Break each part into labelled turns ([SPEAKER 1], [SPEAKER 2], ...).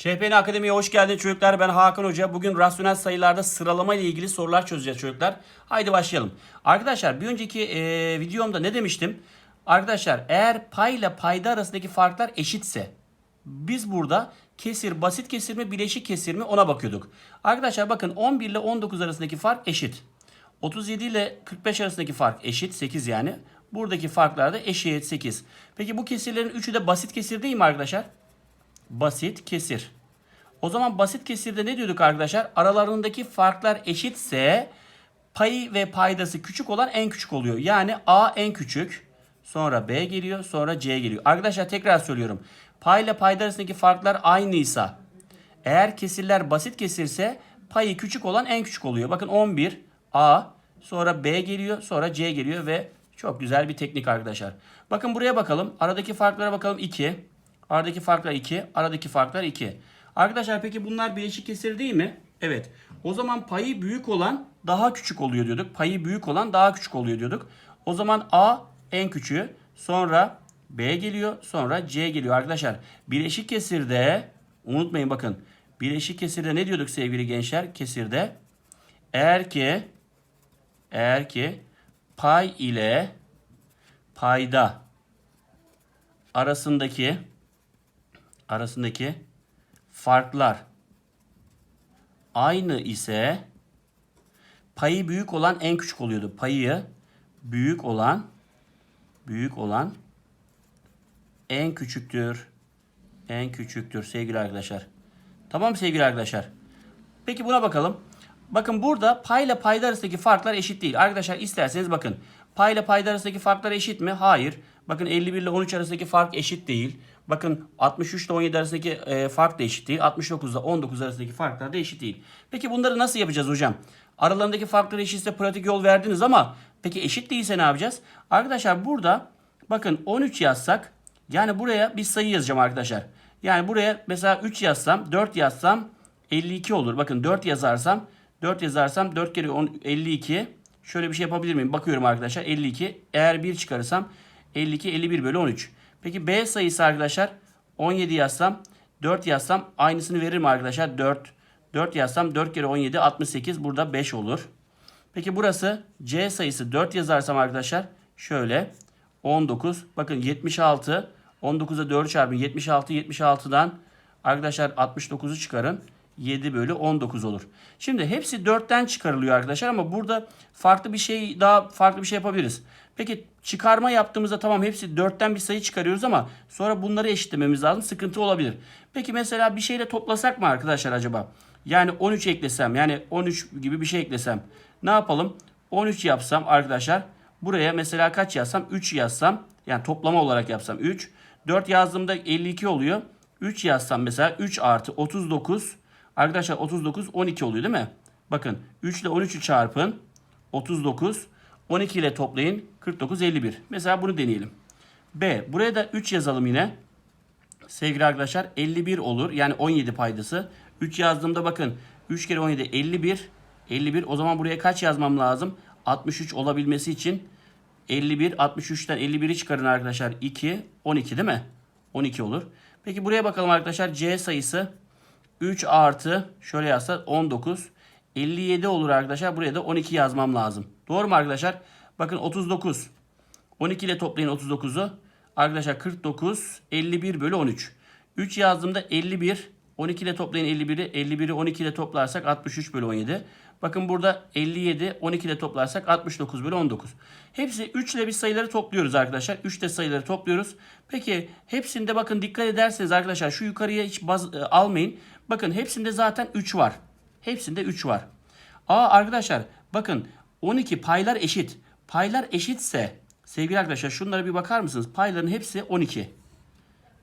[SPEAKER 1] ÇPN Akademi'ye hoş geldiniz çocuklar. Ben Hakan Hoca. Bugün rasyonel sayılarda sıralama ile ilgili sorular çözeceğiz çocuklar. Haydi başlayalım. Arkadaşlar bir önceki e, videomda ne demiştim? Arkadaşlar eğer pay ile payda arasındaki farklar eşitse biz burada kesir, basit kesir mi, bileşik kesir mi ona bakıyorduk. Arkadaşlar bakın 11 ile 19 arasındaki fark eşit. 37 ile 45 arasındaki fark eşit 8 yani. Buradaki farklar da eşit 8. Peki bu kesirlerin üçü de basit kesir değil mi arkadaşlar? Basit kesir. O zaman basit kesirde ne diyorduk arkadaşlar? Aralarındaki farklar eşitse payı ve paydası küçük olan en küçük oluyor. Yani A en küçük, sonra B geliyor, sonra C geliyor. Arkadaşlar tekrar söylüyorum. Pay ile payda arasındaki farklar aynıysa, eğer kesirler basit kesirse payı küçük olan en küçük oluyor. Bakın 11 A, sonra B geliyor, sonra C geliyor ve çok güzel bir teknik arkadaşlar. Bakın buraya bakalım. Aradaki farklara bakalım 2. Aradaki farklar 2. Aradaki farklar 2. Arkadaşlar peki bunlar bileşik kesir değil mi? Evet. O zaman payı büyük olan daha küçük oluyor diyorduk. Payı büyük olan daha küçük oluyor diyorduk. O zaman A en küçüğü. Sonra B geliyor. Sonra C geliyor arkadaşlar. Bileşik kesirde unutmayın bakın. Bileşik kesirde ne diyorduk sevgili gençler? Kesirde eğer ki eğer ki pay ile payda arasındaki arasındaki farklar aynı ise payı büyük olan en küçük oluyordu. Payı büyük olan büyük olan en küçüktür. En küçüktür sevgili arkadaşlar. Tamam sevgili arkadaşlar? Peki buna bakalım. Bakın burada pay ile payda arasındaki farklar eşit değil. Arkadaşlar isterseniz bakın. Pay ile payda arasındaki farklar eşit mi? Hayır. Bakın 51 ile 13 arasındaki fark eşit değil. Bakın 63 ile 17 arasındaki e, fark da eşit değil. 69 ile 19 arasındaki farklar da eşit değil. Peki bunları nasıl yapacağız hocam? Aralarındaki farkları eşitse pratik yol verdiniz ama peki eşit değilse ne yapacağız? Arkadaşlar burada bakın 13 yazsak yani buraya bir sayı yazacağım arkadaşlar. Yani buraya mesela 3 yazsam 4 yazsam 52 olur. Bakın 4 yazarsam 4 yazarsam 4 kere 10, 52. Şöyle bir şey yapabilir miyim? Bakıyorum arkadaşlar 52. Eğer 1 çıkarırsam 52 51 bölü 13. Peki B sayısı arkadaşlar? 17 yazsam 4 yazsam aynısını verir mi arkadaşlar? 4. 4 yazsam 4 kere 17 68 burada 5 olur. Peki burası C sayısı 4 yazarsam arkadaşlar? Şöyle 19 bakın 76 19'a 4 çarpın. 76 76'dan arkadaşlar 69'u çıkarın 7 bölü 19 olur. Şimdi hepsi 4'ten çıkarılıyor arkadaşlar ama burada farklı bir şey daha farklı bir şey yapabiliriz. Peki çıkarma yaptığımızda tamam hepsi 4'ten bir sayı çıkarıyoruz ama sonra bunları eşitlememiz lazım. Sıkıntı olabilir. Peki mesela bir şeyle toplasak mı arkadaşlar acaba? Yani 13 eklesem yani 13 gibi bir şey eklesem ne yapalım? 13 yapsam arkadaşlar buraya mesela kaç yazsam? 3 yazsam yani toplama olarak yapsam 3. 4 yazdığımda 52 oluyor. 3 yazsam mesela 3 artı 39 arkadaşlar 39 12 oluyor değil mi? Bakın 3 ile 13'ü çarpın 39 12 ile toplayın 49 51. Mesela bunu deneyelim. B buraya da 3 yazalım yine. Sevgili arkadaşlar 51 olur. Yani 17 paydası. 3 yazdığımda bakın 3 kere 17 51. 51 o zaman buraya kaç yazmam lazım? 63 olabilmesi için 51 63'ten 51'i çıkarın arkadaşlar. 2 12 değil mi? 12 olur. Peki buraya bakalım arkadaşlar. C sayısı 3 artı şöyle yazsa 19. 57 olur arkadaşlar. Buraya da 12 yazmam lazım. Doğru mu arkadaşlar? Bakın 39. 12 ile toplayın 39'u. Arkadaşlar 49 51 bölü 13. 3 yazdığımda 51. 12 ile toplayın 51'i. 51'i 12 ile toplarsak 63 bölü 17. Bakın burada 57 12 ile toplarsak 69 bölü 19. Hepsi 3 ile bir sayıları topluyoruz arkadaşlar. 3 de sayıları topluyoruz. Peki hepsinde bakın dikkat ederseniz arkadaşlar şu yukarıya hiç baz, e, almayın. Bakın hepsinde zaten 3 var. Hepsinde 3 var. Aa arkadaşlar bakın 12 paylar eşit. Paylar eşitse sevgili arkadaşlar şunlara bir bakar mısınız? Payların hepsi 12.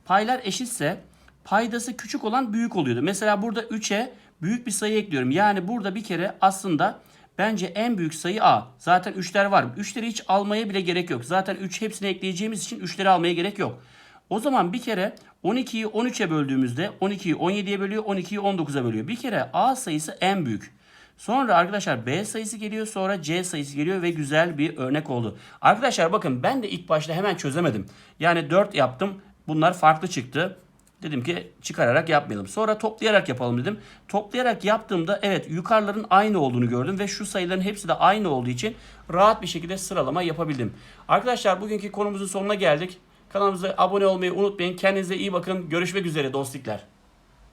[SPEAKER 1] Paylar eşitse paydası küçük olan büyük oluyordu. Mesela burada 3'e büyük bir sayı ekliyorum. Yani burada bir kere aslında bence en büyük sayı A. Zaten 3'ler var. 3'leri hiç almaya bile gerek yok. Zaten 3 hepsini ekleyeceğimiz için 3'leri almaya gerek yok. O zaman bir kere 12'yi 13'e böldüğümüzde 12'yi 17'ye bölüyor, 12'yi 19'a bölüyor. Bir kere A sayısı en büyük. Sonra arkadaşlar B sayısı geliyor sonra C sayısı geliyor ve güzel bir örnek oldu. Arkadaşlar bakın ben de ilk başta hemen çözemedim. Yani 4 yaptım. Bunlar farklı çıktı. Dedim ki çıkararak yapmayalım. Sonra toplayarak yapalım dedim. Toplayarak yaptığımda evet yukarıların aynı olduğunu gördüm ve şu sayıların hepsi de aynı olduğu için rahat bir şekilde sıralama yapabildim. Arkadaşlar bugünkü konumuzun sonuna geldik. Kanalımıza abone olmayı unutmayın. Kendinize iyi bakın. Görüşmek üzere dostlikler.